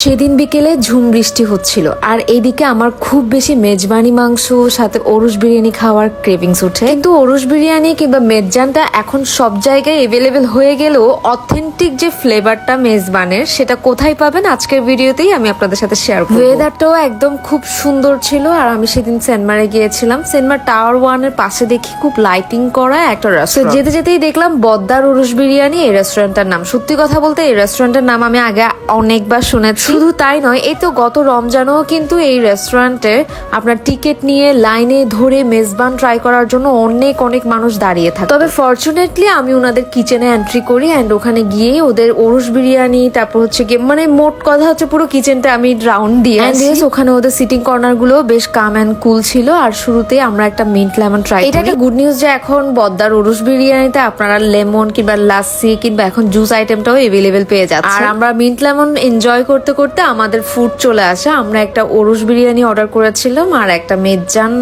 সেদিন বিকেলে ঝুম বৃষ্টি হচ্ছিল আর এইদিকে আমার খুব বেশি মেজবানি মাংস সাথে ওরস বিরিয়ানি খাওয়ার ক্রেভিংস উঠে কিন্তু ওরস বিরিয়ানি কিংবা মেজজানটা এখন সব জায়গায় এভেলেবেল হয়ে গেলেও অথেন্টিক যে ফ্লেভারটা মেজবানের সেটা কোথায় পাবেন আজকের ভিডিওতেই আমি আপনাদের সাথে শেয়ার করব। ওয়েদারটাও একদম খুব সুন্দর ছিল আর আমি সেদিন সেনমারে গিয়েছিলাম। সেনমার টাওয়ার ওয়ানের পাশে দেখি খুব লাইটিং করা একটা রেস্টুরেন্ট যেতে যেতেই দেখলাম বদ্দার ওরস বিরিয়ানি এই রেস্টুরেন্টটার নাম। সত্যি কথা বলতে এই রেস্টুরেন্টের নাম আমি আগে অনেকবার শুনেছি। শুধু তাই নয় এই তো গত রমজানও কিন্তু এই রেস্টুরেন্টে আপনার টিকিট নিয়ে লাইনে ধরে মেজবান ট্রাই করার জন্য অনেক অনেক মানুষ দাঁড়িয়ে থাকে। তবে ফরচুনেটলি আমি ওনাদের কিচেনে এন্ট্রি করি অ্যান্ড ওখানে গিয়ে ওদের ওরস বিরিয়ানি তারপর হচ্ছে গিয়ে মানে মোট কথা হচ্ছে পুরো কিচেনটা আমি রাউন্ড দিয়ে ওখানে ওদের সিটিং কর্নারগুলো বেশ কাম অ্যান্ড কুল ছিল। আর শুরুতে আমরা একটা মিন্ট লেমন ট্রাই এটা একটা গুড নিউজ যে এখন বদ্দার ওরস বিরিয়ানিতে আপনারা লেমন কিংবা লাসি কিংবা এখন জুস আইটেমটাও এভেলেবেল পেয়ে যাচ্ছে আর আমরা মিন্ট লেমন এনজয় করতে করতে আমাদের ফুড চলে আসে। আমরা একটা ওরস বিরিয়ানি অর্ডার করেছিলাম আর একটা মেজান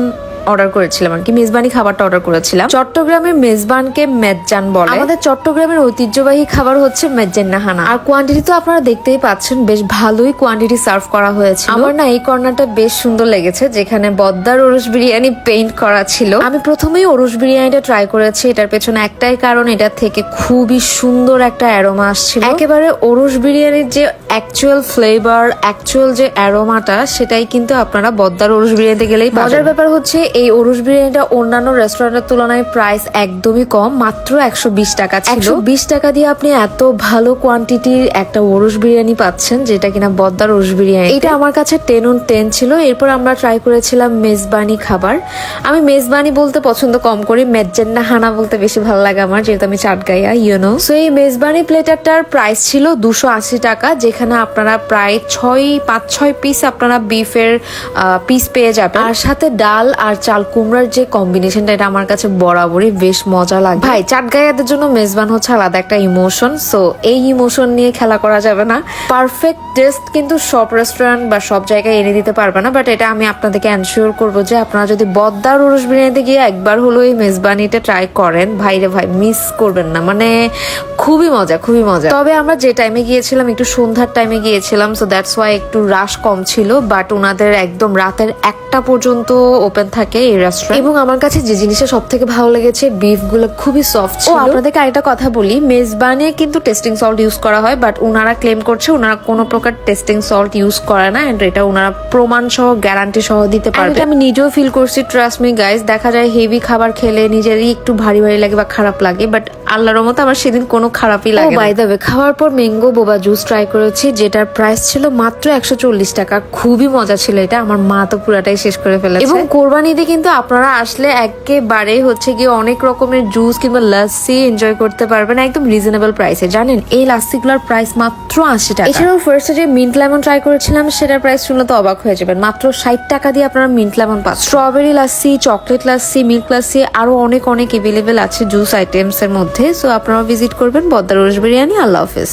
অর্ডার করেছিলাম আর কি। মেজবানি খাবারটা অর্ডার করেছিলাম। চট্টগ্রামের মেজবানকে মেজান বলে। আমাদের চট্টগ্রামের ঐতিহ্যবাহী খাবার হচ্ছে মেজ্জেন্নাহানা। আর কোয়ান্টিটি তো আপনারা দেখতেই পাচ্ছেন বেশ ভালোই কোয়ান্টিটি সার্ভ করা হয়েছে আমার না এই কর্নারটা বেশ সুন্দর লেগেছে যেখানে বদ্দার ওরস বিরিয়ানি পেইন্ট করা ছিল। আমি প্রথমেই ওরস বিরিয়ানিটা ট্রাই করেছি এটার পেছনে একটাই কারণ এটা থেকে খুবই সুন্দর একটা অ্যারোমা আসছিল। একেবারে ওরস বিরিয়ানির যে অ্যাকচুয়াল ফ্লেভার অ্যাকচুয়াল যে অ্যারোমাটা সেটাই কিন্তু আপনারা বদ্দার ওরস বিরিয়ানিতে গেলেই মজার ব্যাপার হচ্ছে এই ওরস বিরিয়ানিটা অন্যান্য রেস্টুরেন্টের তুলনায় প্রাইস একদমই কম মাত্র একশো বিশ টাকা একশো বিশ টাকা দিয়ে আপনি এত ভালো কোয়ান্টিটির একটা ওরস বিরিয়ানি পাচ্ছেন যেটা কিনা বদ্দার ওরস বিরিয়ানি। এটা আমার কাছে টেন অন টেন ছিল। এরপর আমরা ট্রাই করেছিলাম মেজবানি খাবার। আমি মেজবানি বলতে পছন্দ কম করি মেজ্জেন্না হানা বলতে বেশি ভালো লাগে আমার যেহেতু আমি চাটগাইয়া ইউনো সো এই মেজবানি প্লেটারটার প্রাইস ছিল দুশো আশি টাকা যেখানে আপনারা প্রায় ছয় পাঁচ ছয় পিস আপনারা বিফের পিস পেয়ে যাবেন। আর সাথে ডাল আর চাল কুমড়ার যে কম্বিনেশনটা এটা আমার কাছে বরাবরই বেশ মজা লাগে। ভাই, চাটগাইয়াদের জন্য মেজবান হচ্ছে আলাদা একটা ইমোশন সো এই ইমোশন নিয়ে খেলা করা যাবে না। পারফেক্ট টেস্ট কিন্তু সব রেস্টুরেন্ট বা সব জায়গায় এনে দিতে পারবে না বাট এটা আমি আপনাদেরকে এনশিওর করব যে আপনারা যদি বদ্দার উরুস বিরিয়ানিতে গিয়ে একবার হলো এই মেজবানিটা ট্রাই করেন, ভাইরে ভাই মিস করবেন না। মানে খুবই মজা খুবই মজা। তবে আমরা যে টাইমে গিয়েছিলাম একটু সন্ধ্যার টাইমে গিয়েছিলাম সো দ্যাটস ওয়াই একটু রাশ কম ছিল বাট ওনাদের একদম রাতের একটা পর্যন্ত ওপেন থাকে এই রেস্টুরেন্ট এবং আমার কাছে যে জিনিসটা সব থেকে ভালো লেগেছে বিফগুলো খুবই সফট ছিল। আপনাদেরকে আরেকটা কথা বলি মেজবানে কিন্তু টেস্টিং সল্ট ইউজ করা হয় বাট ওনারা ক্লেম করছে ওনারা কোনো প্রকার টেস্টিং সল্ট ইউজ করে না এন্ড এটা ওনারা প্রমাণ সহ গ্যারান্টি সহ দিতে পারবে। আমি নিজেও ফিল করছি ট্রাস্ট মি গাইস দেখা যায় হেভি খাবার খেলে নিজেরই একটু ভারী ভারী লাগে বা খারাপ লাগে বাট আল্লাহর মতো আমার সেদিন কোনো খারাপই লাগে বাই দ্য খাওয়ার পর ম্যাঙ্গো বোবা জুস ট্রাই করেছি যেটার প্রাইস ছিল মাত্র একশো চল্লিশ টাকা। খুবই মজা ছিল এটা আমার মা তো পুরাটাই শেষ করে ফেলেছে। এবং কোরবানিতে কিন্তু আপনারা আসলে একেবারে হচ্ছে গিয়ে অনেক রকমের জুস কিংবা লাসি এনজয় করতে পারবেন একদম রিজনেবল প্রাইসে জানেন এই লাসিগুলোর প্রাইস মাত্র আশি টাকা। এছাড়াও ফার্স্টে যে মিন্ট লেমন ট্রাই করেছিলাম সেটার প্রাইস শুনলে তো অবাক হয়ে যাবেন। মাত্র ষাট টাকা দিয়ে আপনারা মিন্ট লেমন পাচ্ছেন। Strawberry lassi chocolate lassi milk lassi আরও অনেক অনেক এভেলেবেল আছে জুস আইটেমস এর মধ্যে। সো আপনারা ভিজিট করবেন। বদ্দার রোজ বিরিয়ানি আল্লাহ হাফেজ।